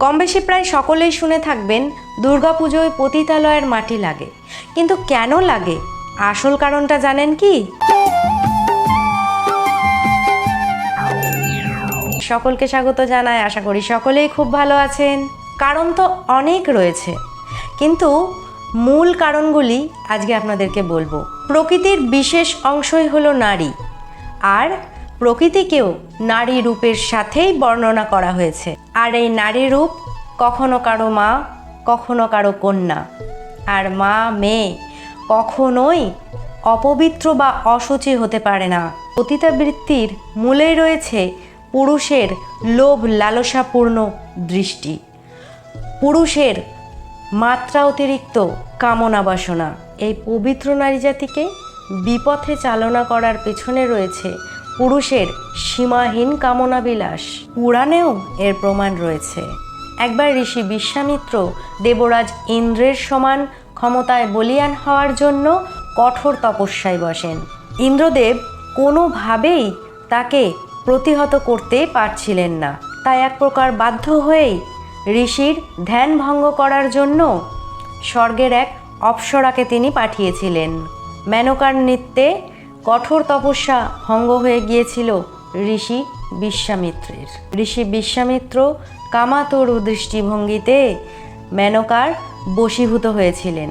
কম বেশি প্রায় সকলেই শুনে থাকবেন দুর্গাপুজোয় পতিতালয়ের মাটি লাগে। কিন্তু কেন লাগে? আসল কারণটা জানেন কি? সকলকে স্বাগত জানাই, আশা করি সকলেই খুব ভালো আছেন। কারণ তো অনেক রয়েছে। কিন্তু মূল কারণগুলি আজকে আপনাদেরকে বলব। প্রকৃতির বিশেষ অংশই হলো নারী। আর প্রকৃতিকেও নারী রূপের সাথেই বর্ণনা করা হয়েছে। আর এই নারী রূপ কখনো কারও মা, কখনো কারও কন্যা। আর মা, মেয়ে কখনোই অপবিত্র বা অসুচি হতে পারে না। পতিতাবৃত্তির মূলেই রয়েছে পুরুষের লোভ লালসাপূর্ণ দৃষ্টি। পুরুষের মাত্রা অতিরিক্ত কামনা বাসনা। এই পবিত্র নারী জাতিকে বিপথে চালনা করার পেছনে রয়েছে পুরুষের সীমাহীন কামনা বিলাস পুরাণেও এর প্রমাণ রয়েছে। একবার ঋষি বিশ্বামিত্র দেবরাজ ইন্দ্রের সমান ক্ষমতায় বলিয়ান হওয়ার জন্য কঠোর তপস্যায় বসেন। ইন্দ্রদেব কোনোভাবেই তাকে প্রতিহত করতে পারছিলেন না। তাই এক প্রকার বাধ্য হয়েই ঋষির ধ্যান ভঙ্গ করার জন্য স্বর্গের এক অপ্সরাকে তিনি পাঠিয়েছিলেন। মেনকার নৃত্যে কঠোর তপস্যা ভঙ্গ হয়ে গিয়েছিল ঋষি বিশ্বামিত্রের। ঋষি বিশ্বামিত্র কামাতরু দৃষ্টিভঙ্গিতে মেনকার বশীভূত হয়েছিলেন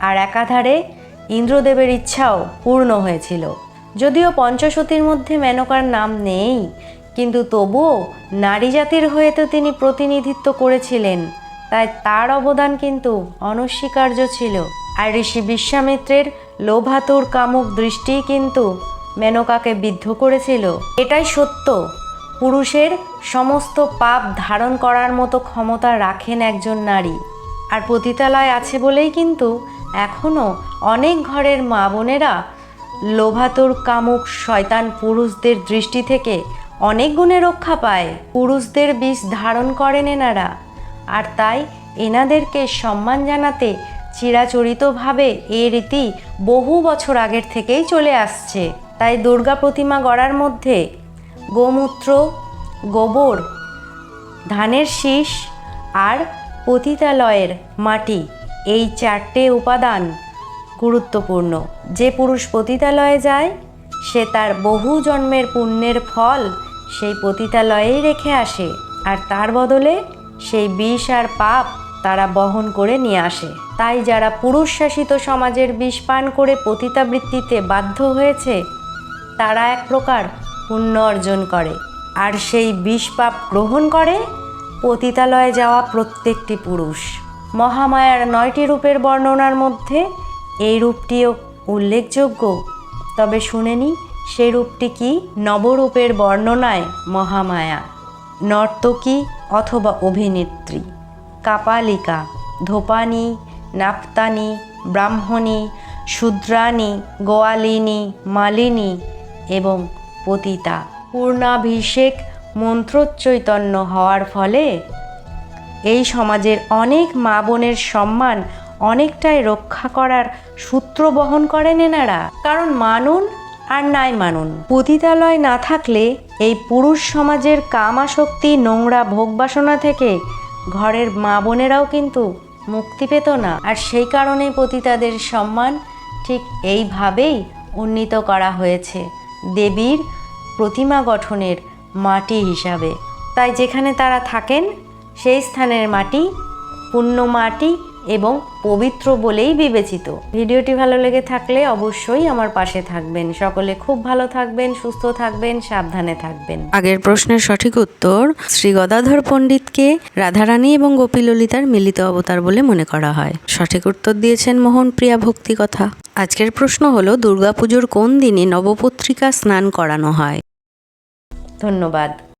আর একাধারে ইন্দ্রদেবের ইচ্ছাও পূর্ণ হয়েছিল। যদিও পঞ্চশতীর মধ্যে মেনকার নাম নেই, কিন্তু তবুও নারী জাতির হয়ে তো তিনি প্রতিনিধিত্ব করেছিলেন, তাই তার অবদান কিন্তু অনস্বীকার্য ছিল। আর ঋষি বিশ্বামিত্রের লোভাতুর কামুক দৃষ্টিই কিন্তু মেনকাকে বিদ্ধ করেছিল। এটাই সত্য। পুরুষের সমস্ত পাপ ধারণ করার মতো ক্ষমতা রাখেন একজন নারী। আর পতিতালয় আছে বলেই কিন্তু এখনও অনেক ঘরের মা বোনেরা লোভাতুর কামুক শয়তান পুরুষদের দৃষ্টি থেকে অনেক গুণে রক্ষা পায়। পুরুষদের বিষ ধারণ করেন এনারা। আর তাই এনাদেরকে সম্মান জানাতে চিরাচরিতভাবে এ রীতি বহু বছর আগের থেকেই চলে আসছে। তাই দুর্গা প্রতিমা গড়ার মধ্যে গোমূত্র, গোবর, ধানের শীষ আর পতিতালয়ের মাটি এই চারটে উপাদান গুরুত্বপূর্ণ। যে পুরুষ পতিতালয়ে যায়, সে তার বহু জন্মের পুণ্যের ফল সেই পতিতালয়েই রেখে আসে। আর তার বদলে সেই বিষ আর পাপ তারা বহন করে নিয়ে আসে। তাই যারা পুরুষ শাসিত সমাজের বিষ পান করে পতিতাবৃত্তিতে বাধ্য হয়েছে, তারা এক প্রকার পুণ্য অর্জন করে। আর সেই বিষ পাপ গ্রহণ করে, পতিতালয়ে যাওয়া প্রত্যেকটি পুরুষ। মহামায়ার নয়টি রূপের বর্ণনার মধ্যে এই রূপটিও উল্লেখযোগ্য। তবে শুনেনি সেই রূপটি কি নবরূপের বর্ণনায় মহামায়া? নর্তকী অথবা অভিনেত্রী? কাপালিকা, ধোপানি, নাপ্তানি, ব্রাহ্মণী, শূদ্রাণী, গোয়ালিনী, মালিনী এবং পতিতা। পূর্ণাভিষেক মন্ত্রোচ্চৈতন্য হওয়ার ফলে এই সমাজের অনেক মা বোনের সম্মান অনেকটাই রক্ষা করার সূত্র বহন করেন এনারা। কারণ মানুন আর নাই মানুন। পতিতালয় না থাকলে এই পুরুষ সমাজের কামাশক্তি, নোংরা ভোগবাসনা থেকে ঘরের মা বোনেরাও কিন্তু মুক্তি পেত না। আর সেই কারণে পতিতাদের সম্মান ঠিক এইভাবেই উন্নীত করা হয়েছে দেবীর প্রতিমা গঠনের মাটি হিসাবে। তাই যেখানে তারা থাকেন, সেই স্থানের মাটি, পুণ্য মাটি এবং পবিত্র বলেই বিবেচিত। ভিডিওটি ভালো লেগে থাকলে অবশ্যই আমার পাশে থাকবেন। সকলে খুব ভালো থাকবেন সুস্থ থাকবেন সাবধানে থাকবেন। আগের প্রশ্নের সঠিক উত্তর শ্রী গদাধর পণ্ডিতকে রাধারানী এবং গোপীললিতার মিলিত অবতার বলে মনে করা হয়। সঠিক উত্তর দিয়েছেন মোহন প্রিয়া ভক্তি কথা। আজকের প্রশ্ন হলো দুর্গাপুজোর কোন দিনে নবপত্রিকা স্নান করানো হয়? ধন্যবাদ।